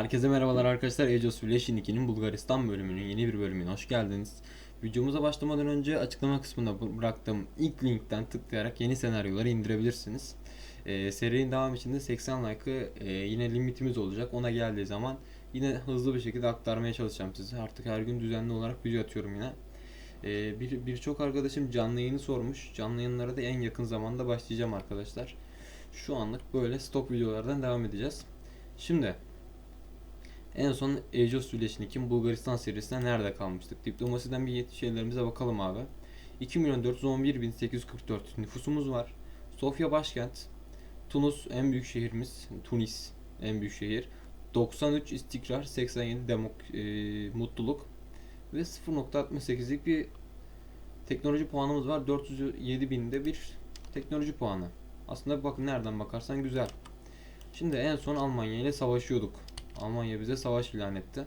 Herkese merhabalar arkadaşlar. Age of Civilization 2'nin Bulgaristan bölümünün yeni bir bölümüne hoş geldiniz. Videomuza başlamadan önce açıklama kısmında bı- bıraktığım ilk linkten tıklayarak yeni senaryoları indirebilirsiniz. Ee, serinin devamı için de 80 like'ı e, yine limitimiz olacak. Ona geldiği zaman yine hızlı bir şekilde aktarmaya çalışacağım size. Artık her gün düzenli olarak video atıyorum yine. Ee, bir Birçok arkadaşım canlı yayını sormuş. Canlı yayınlara da en yakın zamanda başlayacağım arkadaşlar. Şu anlık böyle stok videolardan devam edeceğiz. Şimdi en son Civilization 2'nin Bulgaristan serisinde nerede kalmıştık? Diplomasiden bir şeylerimize bakalım abi. 2 milyon 411 bin 844 nüfusumuz var. Sofya başkent. Tunus en büyük şehrimiz. Tunis en büyük şehir. 93 istikrar, 87 demok e, mutluluk ve 0.68'lik bir teknoloji puanımız var. 407 binde bir teknoloji puanı. Aslında bakın nereden bakarsan güzel. Şimdi en son Almanya ile savaşıyorduk. Almanya bize savaş ilan etti.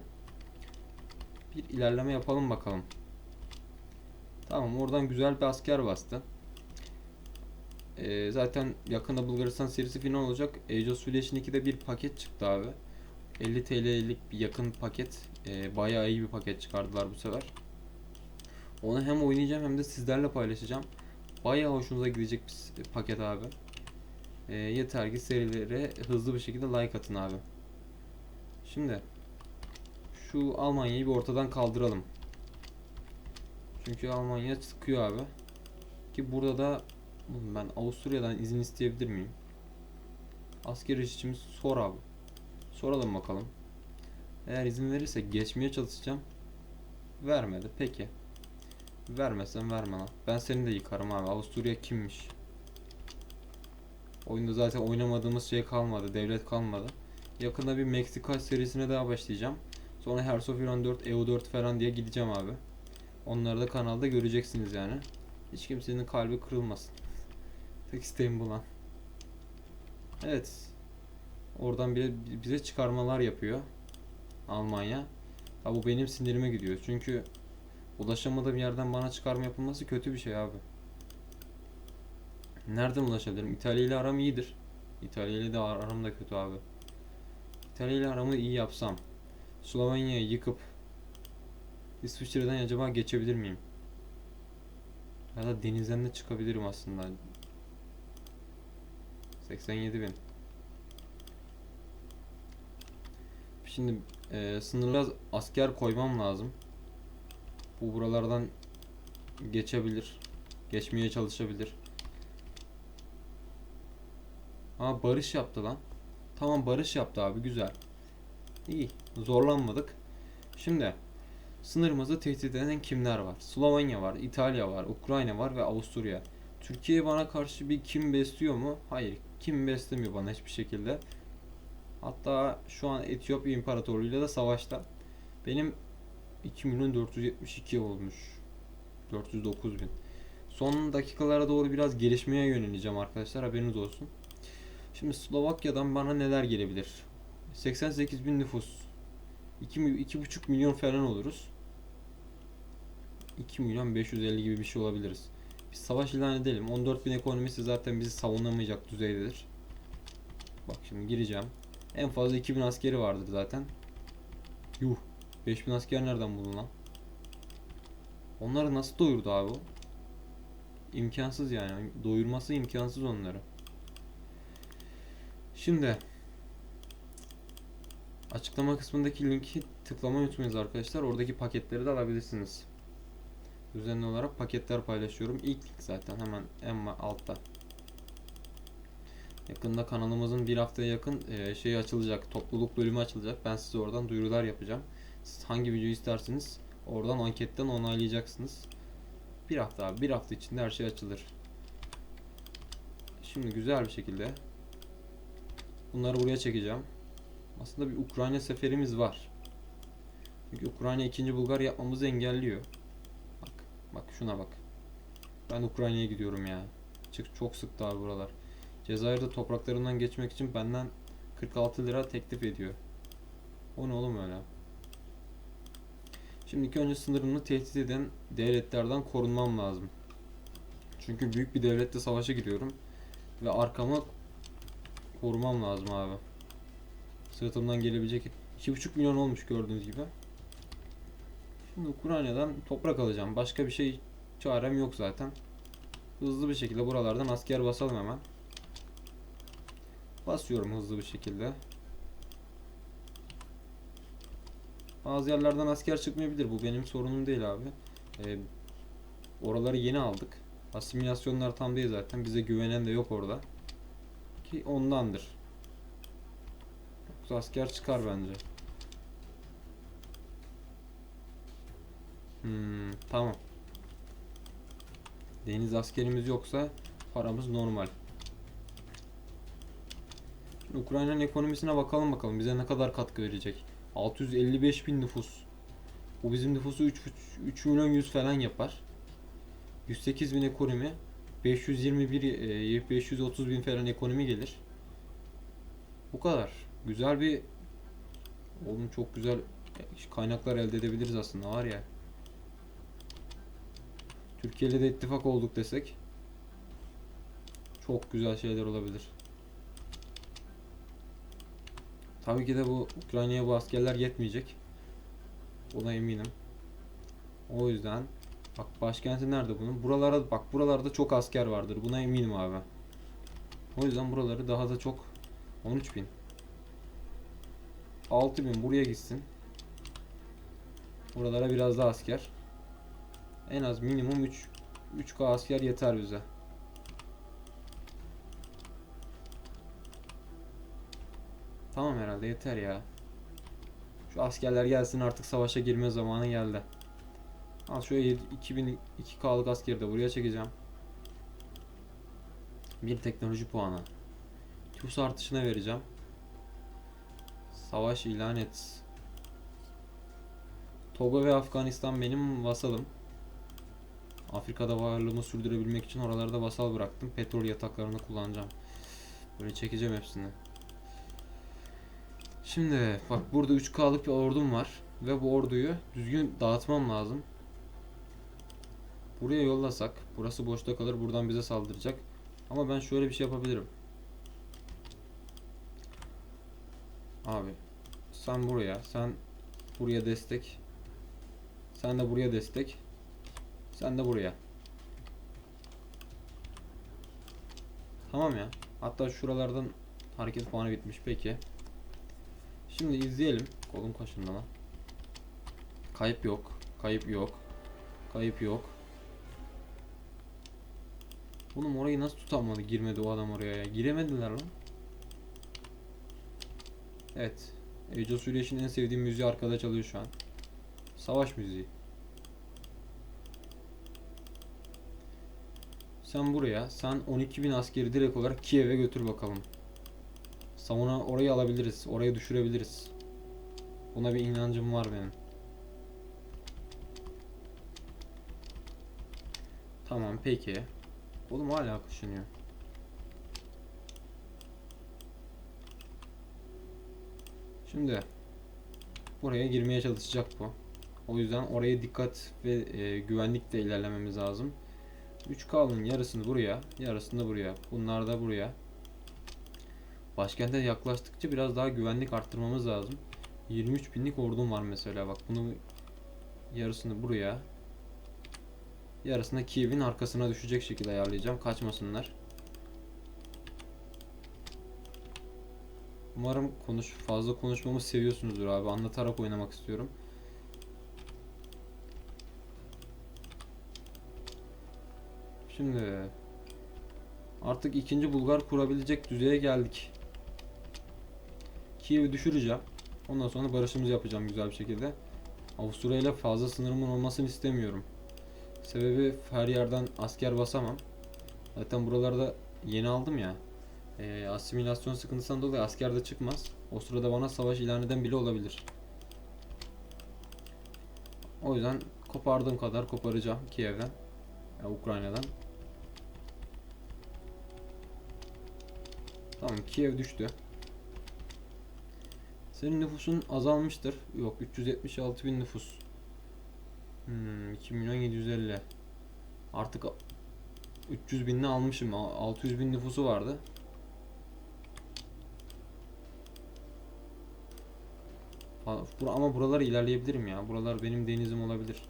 Bir ilerleme yapalım bakalım. Tamam oradan güzel bir asker bastı. Ee, zaten yakında Bulgaristan serisi final olacak. Of Civilization 2'de bir paket çıktı abi. 50 TL'lik bir yakın paket. Ee, bayağı iyi bir paket çıkardılar bu sefer. Onu hem oynayacağım hem de sizlerle paylaşacağım. Bayağı hoşunuza gidecek bir paket abi. Ee, yeter ki serilere hızlı bir şekilde like atın abi. Şimdi şu Almanya'yı bir ortadan kaldıralım. Çünkü Almanya sıkıyor abi. Ki burada da ben Avusturya'dan izin isteyebilir miyim? Asker işçimiz sor abi. Soralım bakalım. Eğer izin verirse geçmeye çalışacağım. Vermedi. Peki. Vermezsen verme lan. Ben seni de yıkarım abi. Avusturya kimmiş? Oyunda zaten oynamadığımız şey kalmadı. Devlet kalmadı. Yakında bir Meksika serisine daha başlayacağım. Sonra Hearts of Iron 4, EU4 falan diye gideceğim abi. Onları da kanalda göreceksiniz yani. Hiç kimsenin kalbi kırılmasın. Tek isteğim bu lan. Evet. Oradan bile bize çıkarmalar yapıyor. Almanya. Ha bu benim sinirime gidiyor. Çünkü ulaşamadığım yerden bana çıkarma yapılması kötü bir şey abi. Nereden ulaşabilirim? İtalya ile aram iyidir. İtalya ile de ar- aram da kötü abi. İtalya ile aramı iyi yapsam. Slovenya'yı yıkıp İsviçre'den acaba geçebilir miyim? Ya da denizden de çıkabilirim aslında. 87 bin. Şimdi e, sınırla asker koymam lazım. Bu buralardan geçebilir. Geçmeye çalışabilir. Aa barış yaptı lan. Tamam barış yaptı abi güzel. İyi. Zorlanmadık. Şimdi sınırımızı tehdit eden kimler var? Slovenya var, İtalya var, Ukrayna var ve Avusturya. Türkiye bana karşı bir kim besliyor mu? Hayır. Kim beslemiyor bana hiçbir şekilde. Hatta şu an Etiyopya İmparatorluğu'yla da savaşta. Benim 2 milyon 472 olmuş. 409 bin. Son dakikalara doğru biraz gelişmeye yöneleceğim arkadaşlar haberiniz olsun. Şimdi Slovakya'dan bana neler gelebilir? 88 bin nüfus. 2, 2,5 milyon falan oluruz. 2 milyon 550 gibi bir şey olabiliriz. Biz savaş ilan edelim. 14 bin ekonomisi zaten bizi savunamayacak düzeydedir. Bak şimdi gireceğim. En fazla 2000 askeri vardır zaten. Yuh. 5000 asker nereden buldun lan? Onları nasıl doyurdu abi o? İmkansız yani. Doyurması imkansız onları. Şimdi açıklama kısmındaki linki tıklamayı unutmayınız arkadaşlar. Oradaki paketleri de alabilirsiniz. Düzenli olarak paketler paylaşıyorum. İlk link zaten hemen en altta. Yakında kanalımızın bir haftaya yakın e, şey açılacak. Topluluk bölümü açılacak. Ben size oradan duyurular yapacağım. Siz hangi videoyu isterseniz oradan anketten onaylayacaksınız. Bir hafta. Bir hafta içinde her şey açılır. Şimdi güzel bir şekilde bunları buraya çekeceğim. Aslında bir Ukrayna seferimiz var. Çünkü Ukrayna 2. Bulgar yapmamızı engelliyor. Bak, bak şuna bak. Ben Ukrayna'ya gidiyorum ya. Çık çok sıktı abi buralar. Cezayir'de topraklarından geçmek için benden 46 lira teklif ediyor. O ne oğlum öyle? Şimdi ilk önce sınırımı tehdit eden devletlerden korunmam lazım. Çünkü büyük bir devlette savaşa giriyorum. Ve arkamı korumam lazım abi. Sırtımdan gelebilecek 2,5 milyon olmuş gördüğünüz gibi. Şimdi Ukrayna'dan toprak alacağım. Başka bir şey çarem yok zaten. Hızlı bir şekilde buralardan asker basalım hemen. Basıyorum hızlı bir şekilde. Bazı yerlerden asker çıkmayabilir. Bu benim sorunum değil abi. Ee, oraları yeni aldık. Asimilasyonlar tam değil zaten. Bize güvenen de yok orada. Ki ondandır. Yoksa asker çıkar bence. Hmm, tamam. Deniz askerimiz yoksa paramız normal. Ukrayna'nın ekonomisine bakalım bakalım bize ne kadar katkı verecek. 655 bin nüfus. Bu bizim nüfusu 3, 3 milyon 100 falan yapar. 108 bin ekonomi. 521 e, 530 bin falan ekonomi gelir. Bu kadar. Güzel bir Oğlum çok güzel kaynaklar elde edebiliriz aslında var ya. Türkiye ile de ittifak olduk desek çok güzel şeyler olabilir. Tabii ki de bu Ukrayna'ya bu askerler yetmeyecek. Ona eminim. O yüzden bak başkenti nerede bunun? Buralara bak buralarda çok asker vardır. Buna eminim abi. O yüzden buraları daha da çok 13.000 6000 buraya gitsin. Buralara biraz daha asker. En az minimum 3 3K asker yeter bize. Tamam herhalde yeter ya. Şu askerler gelsin artık savaşa girme zamanı geldi. Al şöyle 2000 2K'lık askeri de buraya çekeceğim. Bir teknoloji puanı. Nüfus artışına vereceğim. Savaş ilan et. Togo ve Afganistan benim vasalım. Afrika'da varlığımı sürdürebilmek için oralarda vasal bıraktım. Petrol yataklarını kullanacağım. Böyle çekeceğim hepsini. Şimdi bak burada 3K'lık bir ordum var. Ve bu orduyu düzgün dağıtmam lazım. Buraya yollasak. Burası boşta kalır. Buradan bize saldıracak. Ama ben şöyle bir şey yapabilirim. Abi sen buraya, sen buraya destek. Sen de buraya destek. Sen de buraya. Tamam ya. Hatta şuralardan hareket puanı bitmiş peki. Şimdi izleyelim. Kolum kaşındı lan. Kayıp yok. Kayıp yok. Kayıp yok. Oğlum orayı nasıl tutamadı? Girmedi o adam oraya ya. Giremediler lan. Evet. Age of Süreç'in en sevdiğim müziği arkada çalıyor şu an. Savaş müziği. Sen buraya, sen 12.000 askeri direkt olarak Kiev'e götür bakalım. Savuna orayı alabiliriz, oraya düşürebiliriz. Buna bir inancım var benim. Tamam peki. Oğlum hala kuşanıyor. Şimdi buraya girmeye çalışacak bu. O yüzden oraya dikkat ve e, güvenlikle ilerlememiz lazım. 3K'nın yarısını buraya, yarısını buraya. Bunlar da buraya. Başkente yaklaştıkça biraz daha güvenlik arttırmamız lazım. 23 binlik ordum var mesela bak bunu yarısını buraya yarısını Kiev'in arkasına düşecek şekilde ayarlayacağım kaçmasınlar. Umarım konuş fazla konuşmamı seviyorsunuzdur abi. Anlatarak oynamak istiyorum. Şimdi artık ikinci Bulgar kurabilecek düzeye geldik. Kiev'i düşüreceğim. Ondan sonra barışımızı yapacağım güzel bir şekilde. Avusturya ile fazla sınırımın olmasını istemiyorum. Sebebi her yerden asker basamam. Zaten buralarda yeni aldım ya e, asimilasyon sıkıntısından dolayı asker de çıkmaz. O sırada bana savaş ilan eden bile olabilir. O yüzden kopardığım kadar koparacağım Kiev'den. Yani Ukrayna'dan. Tamam Kiev düştü. Senin nüfusun azalmıştır. Yok 376 bin nüfus. Hmm, 2 milyon 750. Artık 300 binini almışım. 600 bin nüfusu vardı. Ama buraları ilerleyebilirim ya. Buralar benim denizim olabilir.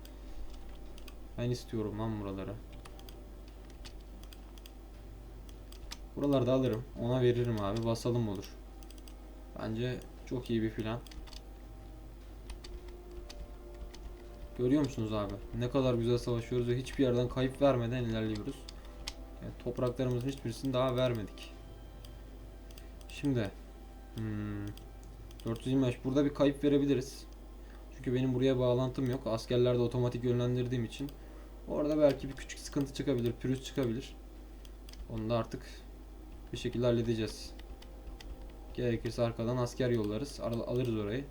Ben istiyorum lan buraları. Buraları da alırım. Ona veririm abi. Basalım olur. Bence çok iyi bir plan. Görüyor musunuz abi? Ne kadar güzel savaşıyoruz ve hiçbir yerden kayıp vermeden ilerliyoruz. Yani topraklarımızın hiçbirisini daha vermedik. Şimdi hmm, 425 burada bir kayıp verebiliriz. Çünkü benim buraya bağlantım yok. Askerlerde otomatik yönlendirdiğim için orada belki bir küçük sıkıntı çıkabilir, pürüz çıkabilir. Onu da artık bir şekilde halledeceğiz. Gerekirse arkadan asker yollarız. Al- alırız orayı.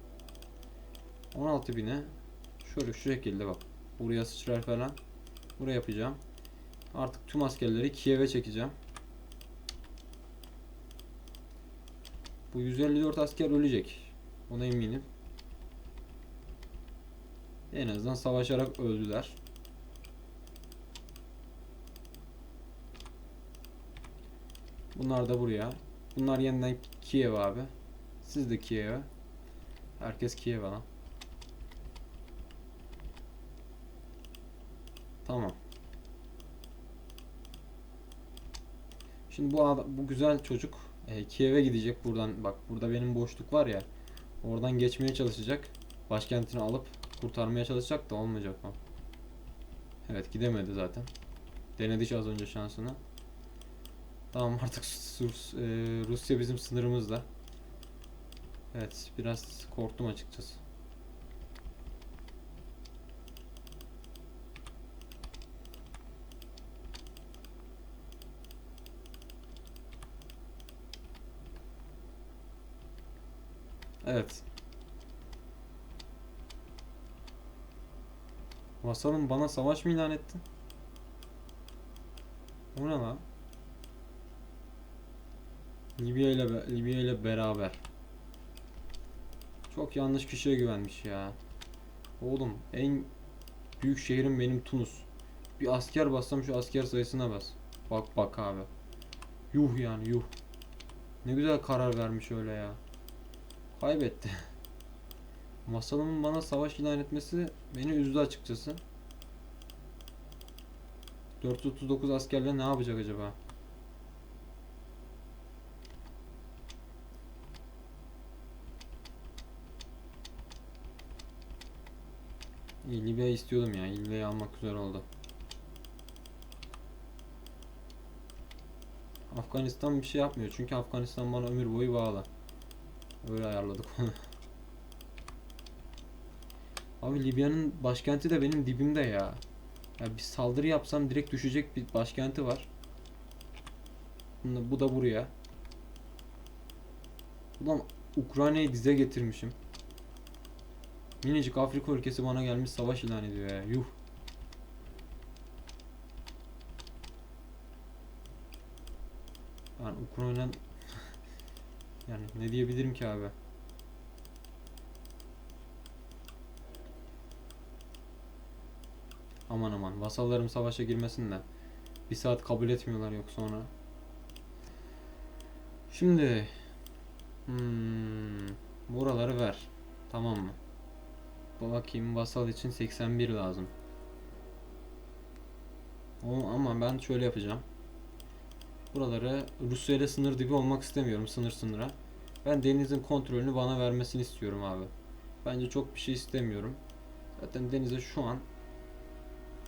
16 bine şöyle şu şekilde bak. Buraya sıçrar falan. Buraya yapacağım. Artık tüm askerleri Kiev'e çekeceğim. Bu 154 asker ölecek. Ona eminim. En azından savaşarak öldüler. Bunlar da buraya. Bunlar yeniden Kiev abi. Siz de Kiev'e. Herkes Kiev'e lan. Tamam. Şimdi bu bu güzel çocuk e, Kiev'e gidecek buradan. Bak burada benim boşluk var ya. Oradan geçmeye çalışacak. Başkentini alıp kurtarmaya çalışacak da olmayacak o. Evet gidemedi zaten. Denedi az önce şansını. Tamam artık Rus- e, Rusya bizim sınırımızda. Evet biraz korktum açıkçası. Evet. Vasalım bana savaş mı ilan etti? O ne lan? Libya ile Libya ile beraber. Çok yanlış kişiye güvenmiş ya. Oğlum en büyük şehrim benim Tunus. Bir asker bassam şu asker sayısına bas. Bak bak abi. Yuh yani yuh. Ne güzel karar vermiş öyle ya. Kaybetti. Masalımın bana savaş ilan etmesi beni üzdü açıkçası. 439 askerle ne yapacak acaba? İyi Libya'yı istiyordum ya. Libya'yı almak güzel oldu. Afganistan bir şey yapmıyor. Çünkü Afganistan bana ömür boyu bağlı. Öyle ayarladık onu. Abi Libya'nın başkenti de benim dibimde ya. Ya bir saldırı yapsam direkt düşecek bir başkenti var. Bu da buraya. Ulan Ukrayna'yı dize getirmişim. Minicik Afrika ülkesi bana gelmiş savaş ilan ediyor ya. Yuh. Yani Ukrayna yani ne diyebilirim ki abi? Aman aman vasallarım savaşa girmesin de bir saat kabul etmiyorlar yok sonra. Şimdi hmm, buraları ver. Tamam mı? Bakayım vasal için 81 lazım. O, ama ben şöyle yapacağım. Buraları Rusya ile sınır dibi olmak istemiyorum sınır sınıra. Ben denizin kontrolünü bana vermesini istiyorum abi. Bence çok bir şey istemiyorum. Zaten denize şu an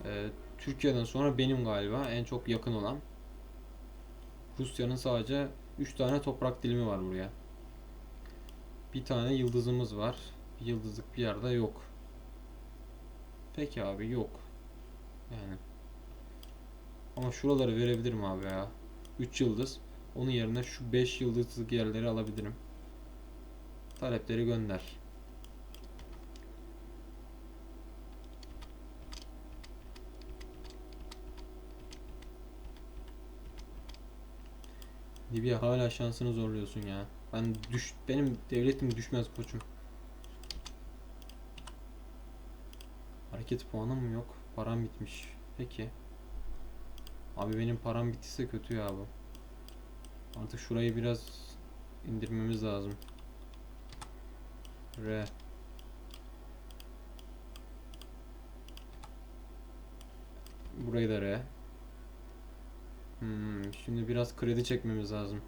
e, Türkiye'den sonra benim galiba en çok yakın olan. Rusya'nın sadece 3 tane toprak dilimi var buraya. Bir tane yıldızımız var. Yıldızlık bir yerde yok. Peki abi yok. Yani. Ama şuraları verebilirim abi ya. 3 yıldız. Onun yerine şu 5 yıldızlık yerleri alabilirim. Talepleri gönder. Libya hala şansını zorluyorsun ya. Ben düş benim devletim düşmez koçum. Hareket puanım yok? Param bitmiş. Peki. Abi benim param bittiyse kötü ya bu. Artık şurayı biraz indirmemiz lazım. R. Burayı da R. Hmm, şimdi biraz kredi çekmemiz lazım.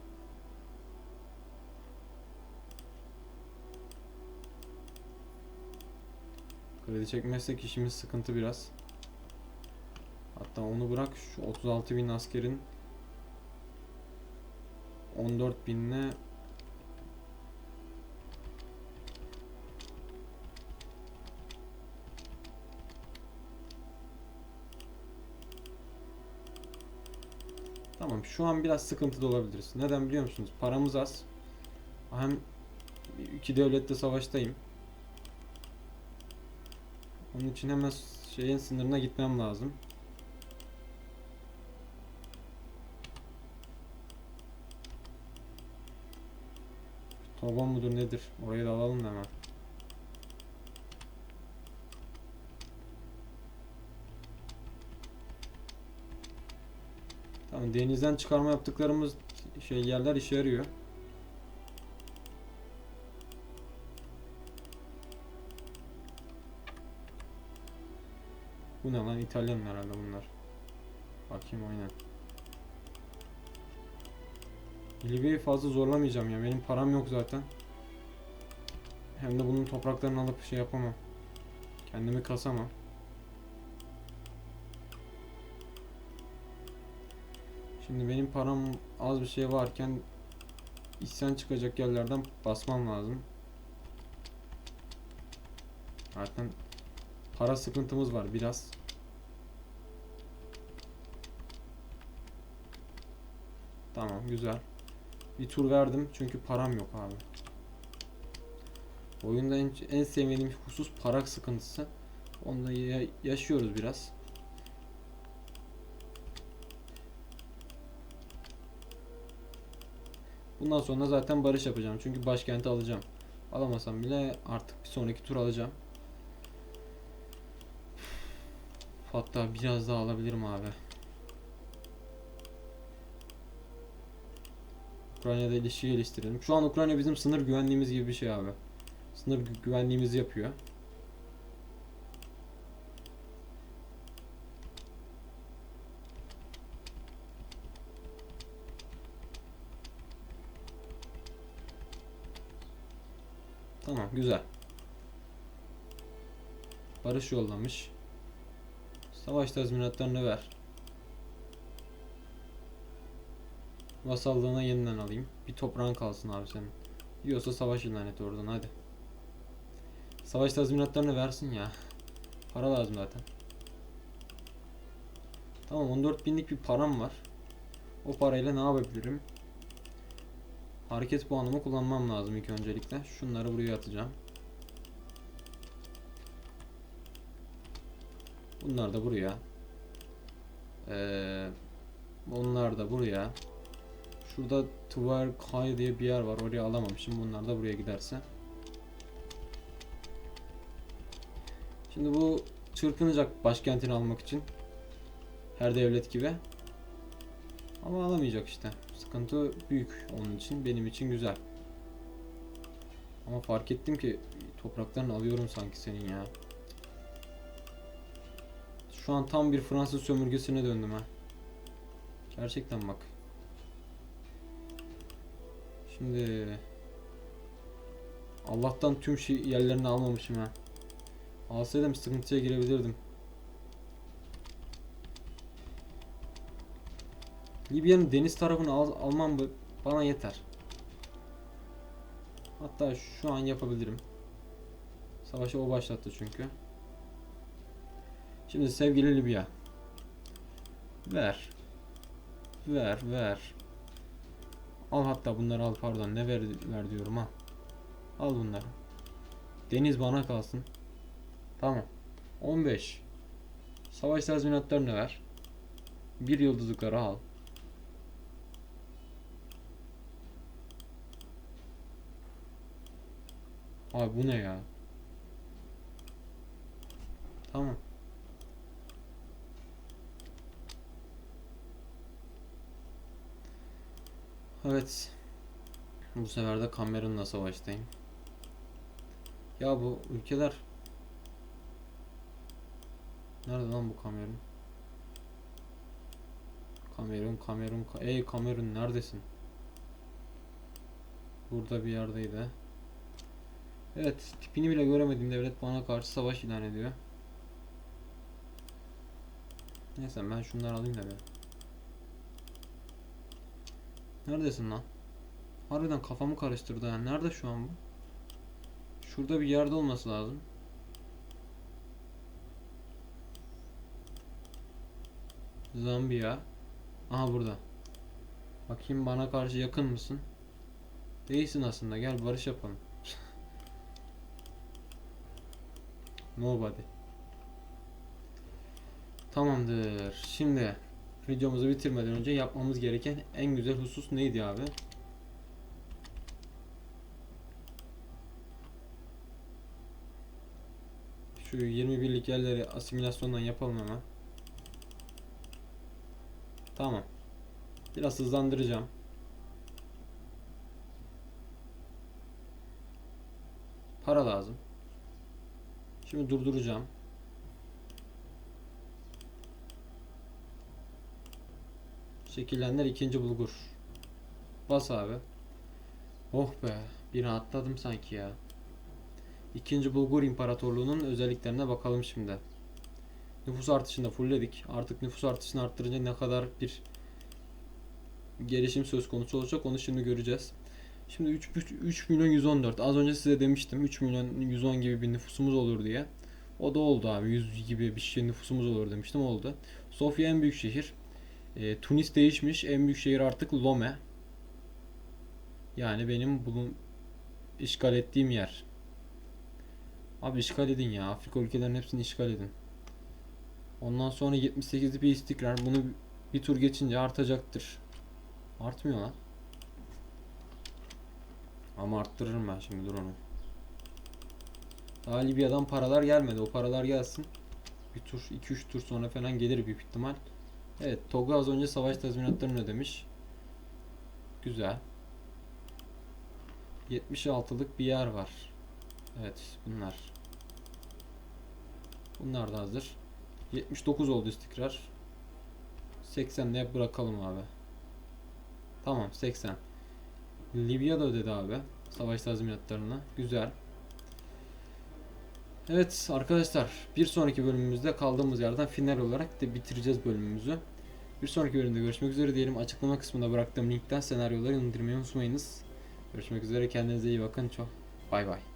Kredi çekmezsek işimiz sıkıntı biraz. Hatta onu bırak şu 36 bin askerin 14 binle Tamam şu an biraz sıkıntıda olabiliriz. Neden biliyor musunuz? Paramız az. Hem iki devlette savaştayım. Onun için hemen şeyin sınırına gitmem lazım. Toban mudur nedir? Orayı da alalım da hemen. Tamam denizden çıkarma yaptıklarımız şey yerler işe yarıyor. Bu ne lan? İtalyan herhalde bunlar. Bakayım oyna. Libya'yı fazla zorlamayacağım ya. Benim param yok zaten. Hem de bunun topraklarını alıp şey yapamam. Kendimi kasamam. Şimdi benim param az bir şey varken isyan çıkacak yerlerden basmam lazım. Zaten para sıkıntımız var biraz. Tamam güzel. Bir tur verdim çünkü param yok abi. Oyunda en, en sevmediğim husus para sıkıntısı. Onu da ya- yaşıyoruz biraz. Bundan sonra zaten barış yapacağım. Çünkü başkenti alacağım. Alamasam bile artık bir sonraki tur alacağım. Hatta biraz daha alabilirim abi. Ukrayna'da ilişki geliştirelim. Şu an Ukrayna bizim sınır güvenliğimiz gibi bir şey abi. Sınır gü- güvenliğimizi yapıyor. Tamam güzel. Barış yollamış. Savaş tazminatlarını ver. Vasallığına yeniden alayım. Bir toprağın kalsın abi senin. Yiyorsa savaş ilan et oradan hadi. Savaş tazminatlarını versin ya. Para lazım zaten. Tamam 14 binlik bir param var. O parayla ne yapabilirim? Hareket puanımı kullanmam lazım ilk öncelikle. Şunları buraya atacağım. Bunlar da buraya. Ee, bunlar da buraya. Şurada Tuvarkay diye bir yer var. Oraya alamamışım. Bunlar da buraya giderse. Şimdi bu çırpınacak başkentini almak için. Her devlet gibi. Ama alamayacak işte. Sıkıntı büyük onun için. Benim için güzel. Ama fark ettim ki topraklarını alıyorum sanki senin ya. Şu an tam bir Fransız sömürgesine döndüm ha. Gerçekten bak. Şimdi Allah'tan tüm şey yerlerini almamışım ha. Alsaydım sıkıntıya girebilirdim. Libya'nın deniz tarafını al, almam bana yeter. Hatta şu an yapabilirim. Savaşı o başlattı çünkü. Şimdi sevgili Libya. Ver. Ver, ver. Al hatta bunları al pardon ne ver, ver diyorum ha. Al bunları. Deniz bana kalsın. Tamam. 15. Savaş tazminatlarını ver. Bir yıldızlıkları al. Abi bu ne ya? Tamam. Evet. Bu sefer de Cameron'la savaştayım. Ya bu ülkeler Nerede lan bu Cameron? Kamerun, Kamerun, Ka- ey Kamerun neredesin? Burada bir yerdeydi. Evet, tipini bile göremediğim devlet bana karşı savaş ilan ediyor. Neyse ben şunları alayım da bir. Neredesin lan? Harbiden kafamı karıştırdı yani. Nerede şu an bu? Şurada bir yerde olması lazım. Zambiya. Aha burada. Bakayım bana karşı yakın mısın? Değilsin aslında. Gel barış yapalım. Nobody. Tamamdır. Şimdi videomuzu bitirmeden önce yapmamız gereken en güzel husus neydi abi? Şu 21'lik yerleri asimilasyondan yapalım hemen. Tamam. Biraz hızlandıracağım. Para lazım. Şimdi durduracağım. Şekillenler ikinci bulgur. Bas abi. Oh be. Bir atladım sanki ya. İkinci Bulgur İmparatorluğu'nun özelliklerine bakalım şimdi. Nüfus artışını fullledik. Artık nüfus artışını arttırınca ne kadar bir gelişim söz konusu olacak onu şimdi göreceğiz. Şimdi 3, 3, 3 milyon 114. Az önce size demiştim 3 milyon 110 gibi bir nüfusumuz olur diye. O da oldu abi. 100 gibi bir şey nüfusumuz olur demiştim. Oldu. Sofya en büyük şehir. E, Tunis değişmiş. En büyük şehir artık Lome. Yani benim bulun işgal ettiğim yer. Abi işgal edin ya. Afrika ülkelerinin hepsini işgal edin. Ondan sonra 78'li bir istikrar. Bunu bir tur geçince artacaktır. Artmıyor lan. Ama arttırırım ben şimdi dur onu. Daha Libya'dan paralar gelmedi. O paralar gelsin. Bir tur, 2-3 tur sonra falan gelir büyük ihtimal. Evet, Togo az önce savaş tazminatlarını ödemiş. Güzel. 76'lık bir yer var. Evet, bunlar. Bunlar da hazır. 79 oldu istikrar. 80'de bırakalım abi. Tamam 80. Libya da ödedi abi. Savaş tazminatlarını. Güzel. Evet arkadaşlar bir sonraki bölümümüzde kaldığımız yerden final olarak da bitireceğiz bölümümüzü. Bir sonraki bölümde görüşmek üzere diyelim. Açıklama kısmında bıraktığım linkten senaryoları indirmeyi unutmayınız. Görüşmek üzere kendinize iyi bakın. Çok bay bay.